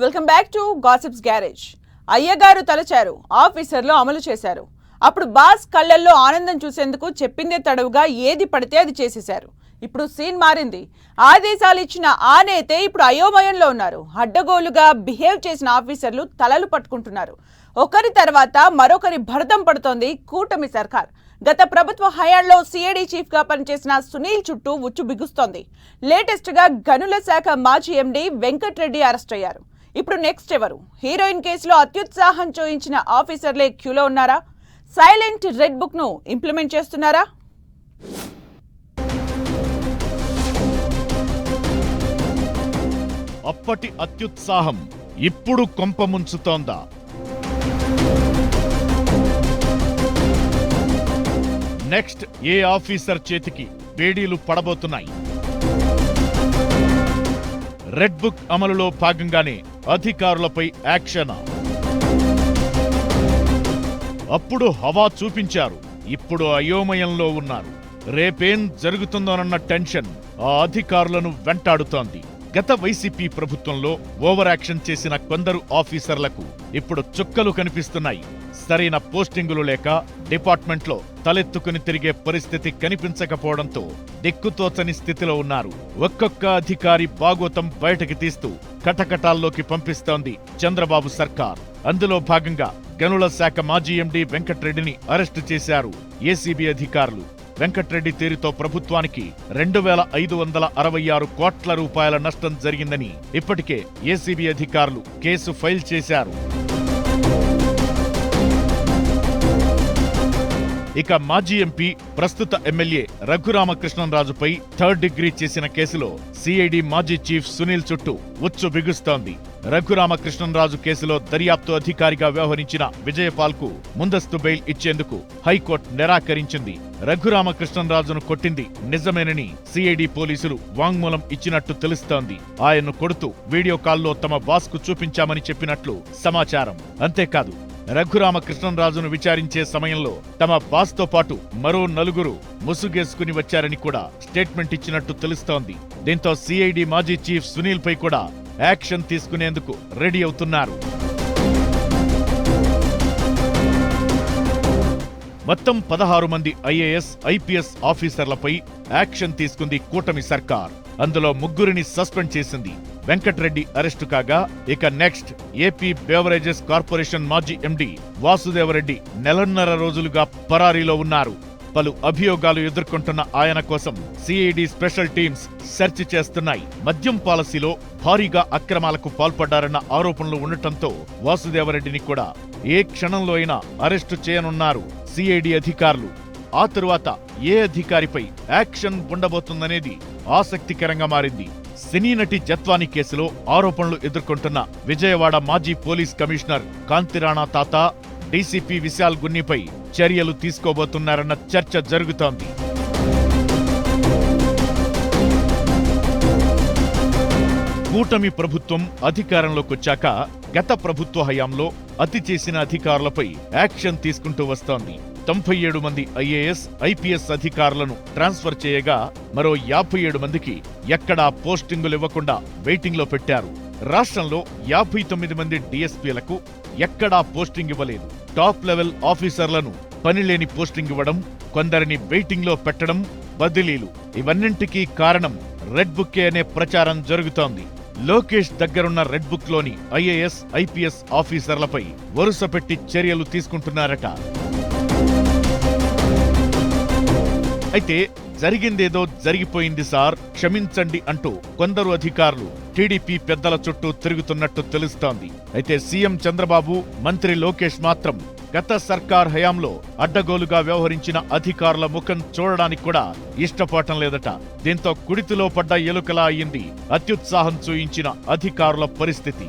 Welcome back to gossips garage అయ్యగారు తలచారు ఆఫీసర్లు అమలు చేశారు. అప్పుడు బాస్ కళ్ళల్లో ఆనందం చూసేందుకు చెప్పిందే తడవుగా ఏది పడితే అది చేసేశారు. ఇప్పుడు సీన్ మారింది. ఆదేశాలు ఇచ్చిన ఆ నేతే ఇప్పుడు అయోమయంలో ఉన్నారు. అడ్డగోలుగా బిహేవ్ చేసిన ఆఫీసర్లు తలలు పట్టుకుంటున్నారు. ఒకరి తర్వాత మరొకరి భరతం పడుతోంది కూటమి సర్కార్. గత ప్రభుత్వ హయాంలో సిఐడి చీఫ్గా పనిచేసిన సునీల్ చుట్టూ ఉచ్చు బిగుస్తోంది. లేటెస్ట్గా గనుల శాఖ మాజీ ఎండీ వెంకట్రెడ్డి అరెస్ట్ అయ్యారు. ఇప్పుడు నెక్స్ట్ ఎవరు? హీరోయిన్ కేసులో అత్యుత్సాహం చూయించిన ఆఫీసర్లే క్యూలో ఉన్నారా? సైలెంట్ రెడ్ బుక్ను ఇంప్లిమెంట్ చేస్తున్నారా? అప్పటి అత్యుత్సాహం ఇప్పుడు కొంప ముంచుతోందా? నెక్స్ట్ ఏ ఆఫీసర్ చేతికి బేడీలు పడబోతున్నాయి? రెడ్ బుక్ అమలులో భాగంగానే అధికారులపై యాక్షన్. అప్పుడు హవా చూపించారు. ఇప్పుడు అయోమయంలో ఉన్నారు. రేపేం జరుగుతుందోనన్న టెన్షన్ ఆ అధికారులను వెంటాడుతోంది. గత వైసీపీ ప్రభుత్వంలో ఓవర్ యాక్షన్ చేసిన కొందరు ఆఫీసర్లకు ఇప్పుడు చుక్కలు కనిపిస్తున్నాయి. సరైన పోస్టింగులు లేక డిపార్ట్మెంట్లో తలెత్తుకుని తిరిగే పరిస్థితి కనిపించకపోవడంతో దిక్కుతోచని స్థితిలో ఉన్నారు. ఒక్కొక్క అధికారి బాగోతం బయటకి తీస్తూ కటకటాల్లోకి పంపిస్తోంది చంద్రబాబు సర్కార్. అందులో భాగంగా గనుల శాఖ మాజీ ఎండీ వెంకట్రెడ్డిని అరెస్టు చేశారు ఏసీబీ అధికారులు. వెంకట్రెడ్డి తీరుతో ప్రభుత్వానికి రెండు వేల ఐదు వందల అరవై ఆరు కోట్ల రూపాయల నష్టం జరిగిందని ఇప్పటికే ఏసీబీ అధికారులు కేసు ఫైల్ చేశారు. ఇక మాజీ ఎంపీ ప్రస్తుత ఎమ్మెల్యే రఘురామకృష్ణంరాజుపై థర్డ్ డిగ్రీ చేసిన కేసులో సిఐడి మాజీ చీఫ్ సునీల్ చుట్టూ ఉచ్చు బిగుస్తోంది. రఘురామకృష్ణంరాజు కేసులో దర్యాప్తు అధికారిగా వ్యవహరించిన విజయపాల్కు ముందస్తు బెయిల్ ఇచ్చేందుకు హైకోర్టు నిరాకరించింది. రఘురామకృష్ణంరాజును కొట్టింది నిజమేనని సిఐడి పోలీసులు వాంగ్మూలం ఇచ్చినట్టు తెలుస్తోంది. ఆయన్ను కొడుతూ వీడియో కాల్లో తమ బాస్కు చూపించామని చెప్పినట్లు సమాచారం. అంతేకాదు రఘురామకృష్ణరాజును విచారించే సమయంలో తమ బాస్తో పాటు మరో నలుగురు ముసుగేసుకుని వచ్చారని కూడా స్టేట్మెంట్ ఇచ్చినట్టు తెలుస్తోంది. దీంతో సిఐడి మాజీ చీఫ్ సునీల్ పై కూడా యాక్షన్ తీసుకునేందుకు రెడీ అవుతున్నారు. మొత్తం పదహారు మంది ఐఏఎస్ ఐపీఎస్ ఆఫీసర్లపై యాక్షన్ తీసుకుంది కూటమి సర్కార్. అందులో ముగ్గురిని సస్పెండ్ చేసింది వెంకట్రెడ్డి అరెస్టు కాగా ఇక నెక్స్ట్ ఏపీ బేవరేజెస్ కార్పొరేషన్ మాజీ ఎండీ వాసుదేవరెడ్డి నెలన్నర రోజులుగా పరారీలో ఉన్నారు. పలు అభియోగాలు ఎదుర్కొంటున్న ఆయన కోసం సిఐడి స్పెషల్ టీమ్స్ సెర్చ్ చేస్తున్నాయి. మద్యం పాలసీలో భారీగా అక్రమాలకు పాల్పడ్డారన్న ఆరోపణలు ఉండటంతో వాసుదేవరెడ్డిని కూడా ఏ క్షణంలో అయినా అరెస్టు చేయనున్నారు సిఐడి అధికారులు. ఆ తరువాత ఏ అధికారిపై యాక్షన్ ఉండబోతుందనేది ఆసక్తికరంగా మారింది. సినీ నటి జత్వాని కేసులో ఆరోపణలు ఎదుర్కొంటున్న విజయవాడ మాజీ పోలీస్ కమిషనర్ కాంతిరాణా తాత డీసీపీ విశాల్ గున్నిపై చర్యలు తీసుకోబోతున్నారన్న చర్చ జరుగుతోంది. కూటమి ప్రభుత్వం అధికారంలోకొచ్చాక గత ప్రభుత్వ హయాంలో అతి చేసిన అధికారులపై యాక్షన్ తీసుకుంటూ వస్తోంది. తొంభై ఏడు మంది ఐఏఎస్ ఐపీఎస్ అధికారులను ట్రాన్స్ఫర్ చేయగా మరో యాభై ఏడు మందికి ఎక్కడా పోస్టింగులు ఇవ్వకుండా వెయిటింగ్లో పెట్టారు. రాష్ట్రంలో యాభై తొమ్మిది మంది డీఎస్పీలకు ఎక్కడా పోస్టింగ్ ఇవ్వలేదు. టాప్ లెవెల్ ఆఫీసర్లను పనిలేని పోస్టింగ్ ఇవ్వడం కొందరిని వెయిటింగ్లో పెట్టడం బదిలీలు. ఇవన్నింటికీ కారణం రెడ్ బుక్కే అనే ప్రచారం జరుగుతోంది. లోకేష్ దగ్గరున్న రెడ్ బుక్లోని ఐఏఎస్ ఐపీఎస్ ఆఫీసర్లపై వరుసపెట్టి చర్యలు తీసుకుంటున్నారట. అయితే జరిగిందేదో జరిగిపోయింది సార్ క్షమించండి అంటూ కొందరు అధికారులు టీడీపీ పెద్దల చుట్టూ తిరుగుతున్నట్టు తెలుస్తోంది. అయితే సీఎం చంద్రబాబు మంత్రి లోకేష్ మాత్రం గత సర్కార్ హయాంలో అడ్డగోలుగా వ్యవహరించిన అధికారుల ముఖం చూడడానికి కూడా ఇష్టపడటం లేదట. దీంతో కుడితిలో పడ్డ ఎలుకలా అయ్యింది అత్యుత్సాహం చూయించిన అధికారుల పరిస్థితి.